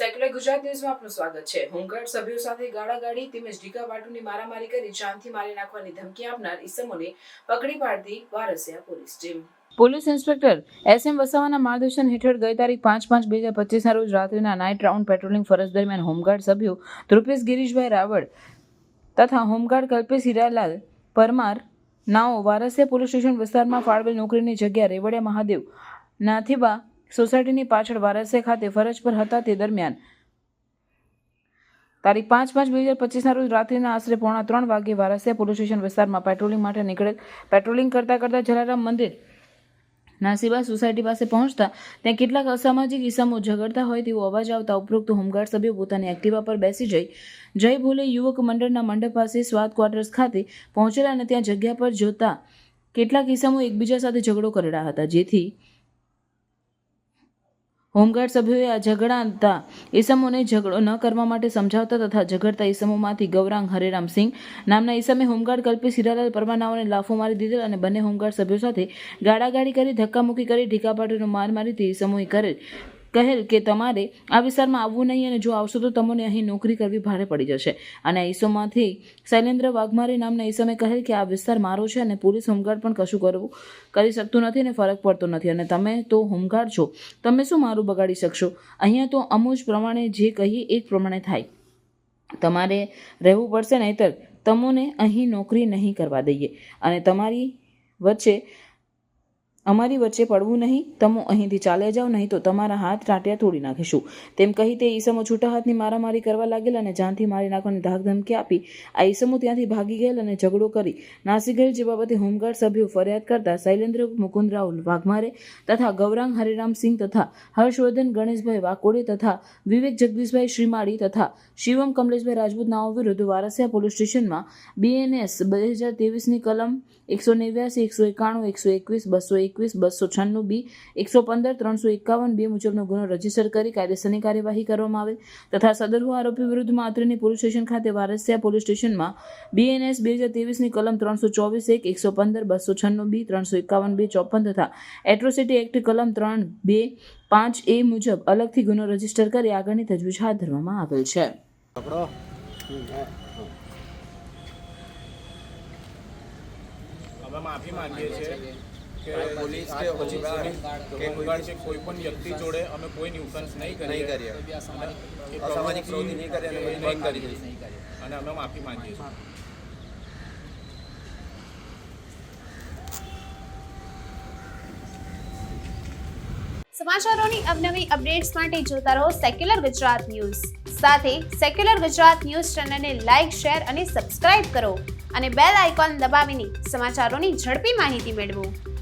ગુજરાત ન્યૂઝમાં આપનું સ્વાગત છે. હોમગાર્ડ સભ્યો સાથે ગાળાગાડી તેમજ ઢીકા બાટુની મારામારી કરી જાનથી મારી નાખવાની ધમકી આપનાર ઈસમોને પકડી પાડતી Varasiya police team. Police inspector S M વસાવાના માર્ગદર્શન હેઠળ ગઈ તારીખ પાંચ પાંચ બે હજાર પચીસના રોજ રાત્રિના નાઇટ રાઉન્ડ પેટ્રોલિંગ ફરજ દરમિયાન હોમગાર્ડ સભ્યો ધ્રુપેશ ગિરીશભાઈ રાવળ તથા હોમગાર્ડ કલ્પેશ હીરાલાલ પરમાર નાઓ વારસિયા પોલીસ સ્ટેશન વિસ્તારમાં ફાળવેલ નોકરીની જગ્યા રેવડિયા મહાદેવ નાથીબા સોસાયટીની પાછળ વારસિયા ખાતે ફરજ પર હતા તે દરમિયાન. તારીખ પાંચ પાંચ બે હજાર પચીસના રોજ રાત્રિના આશરે પોણા ત્રણ વાગે વારસિયા પોલીસ સ્ટેશન વિસ્તારમાં પેટ્રોલિંગ માટે નીકળેલ પેટ્રોલિંગ કરતાં કરતાં જલારામ મંદિર નાસીબા સોસાયટી પાસે પહોંચતા ત્યાં કેટલાક અસામાજિક ઇસમો ઝઘડતા હોય તેવો અવાજ આવતા ઉપરોક્ત હોમગાર્ડ સભ્યો પોતાની એક્ટિવા પર બેસી જઈ જય ભોલે યુવક મંડળના મંડપ પાસે સ્વાદ ક્વાર્ટર્સ ખાતે પહોંચેલા અને ત્યાં જગ્યા પર જોતા કેટલાક ઇસમો એકબીજા સાથે ઝઘડો કરેલા હતા, જેથી હોમગાર્ડ સભ્યોએ આ ઝઘડાતા ઈસમોને ઝઘડો ન કરવા માટે સમજાવતા તથા ઝઘડતા ઈસમોમાંથી ગૌરાંગ હરેરામસિંહ નામના ઈસમે હોમગાર્ડ કલ્પેશ સિરાલાલ પરમાનાઓને લાફો મારી દીધેલ અને બંને હોમગાર્ડ સભ્યો સાથે ગાડાગાડી કરી ધક્કામુક્કી કરી ઢીકાપાટીનો માર મારી તે ઈસમોએ કરેલ. કહેલ કે તમારે આ વિસ્તારમાં આવવું નહીં અને જો આવશો તો તમને અહીં નોકરી કરવી ભારે પડી જશે. અને ઈસોમાંથી શૈલેન્દ્ર વાઘમારી નામના ઈસમે કહેલ કે આ વિસ્તાર મારો છે અને પોલીસ હોમગાર્ડ પણ કશું કરવું, કરી શકતું નથી અને ફરક પડતો નથી. અને તમે તો હોમગાર્ડ છો, તમે શું મારું બગાડી શકશો? અહીંયા તો અમુજ પ્રમાણે જે કહીએ એ જ પ્રમાણે થાય. તમારે રહેવું પડશે નહીંતર તમોને અહીં નોકરી નહીં કરવા દઈએ. અને તમારી વચ્ચે અમારી વચ્ચે પડવું નહીં, તમો અહીંથી ચાલ્યા જાઓ, નહીં તો તમારા હાથ ટાંટિયા તોડી નાખીશું. તેમ કહી તે ઈસમો છૂટા હાથની મારામારી કરવા લાગેલ અને જાનથી મારી નાખવાની ધાક ધમકી આપી. આ ઈસમો ત્યાંથી ભાગી ગયેલ અને ઝઘડો કરી. નાસી ગયેલ જે બાબતે હોમગાર્ડ સભ્યો ફરિયાદ કરતા શૈલેન્દ્ર મુકુંદરાવ વાઘમારે તથા ગૌરાંગ હરિરામ સિંહ તથા હર્ષવર્ધન ગણેશભાઈ વાકોડે તથા વિવેક જગદીશભાઈ શ્રીમાળી તથા શિવમ કમલેશભાઈ રાજપૂત નાઓ વિરુદ્ધ વારસિયા પોલીસ સ્ટેશનમાં બીએનએસ બે હજાર તેવીસની કલમ એકસો નેવ્યાસી, એકસો એકાણું, એકસો એકવીસ, બસો એકવીસ બસો છન્નું બી એકસો પંદર ત્રણસો એકાવન બે મુજબનો ગુનો રજિસ્ટર કરી કાયદેસરની કાર્યવાહી કરવામાં આવે તથા સદરહુ આરોપી વિરુદ્ધમાં અત્રેની પોલીસ સ્ટેશન ખાતે વારસિયા પોલીસ સ્ટેશનમાં બીએનએસ બે હજાર તેવીસની કલમ ત્રણસો ચોવીસ એક એકસો પંદર બસો છન્નું બી ત્રણસો એકાવન બે ચોપન તથા એટ્રોસિટી એક્ટ કલમ ત્રણ બે પાંચ એ મુજબ અલગથી ગુનો રજિસ્ટર કરી આગળની તજવીજ હાથ ધરવામાં આવેલ છે. અમે માફી માંગીએ છીએ. કે પોલીસ કે પછી કે હોમગાર્ડ કે કોઈ પણ વ્યક્તિ જોડે અમે કોઈ ન્યુસન્સ નહીં કરીએ. નહીં કરીએ. અસામાજિક પ્રવૃત્તિ પ્રવૃત્તિ નહીં કરીએ અને નહીં કરીએ. અને અમે માફી માંગીએ છીએ. સમાચારોની અવનવી અપડેટ્સ માટે જોતા રહો સેક્યુલર ગુજરાત ન્યૂઝ. સાથે સેક્યુલર ગુજરાત ન્યૂઝ ચેનલને લાઇક શેર અને સબસ્ક્રાઇબ કરો અને બેલ આઇકોન દબાવીને સમાચારોની ઝડપી માહિતી મેળવો.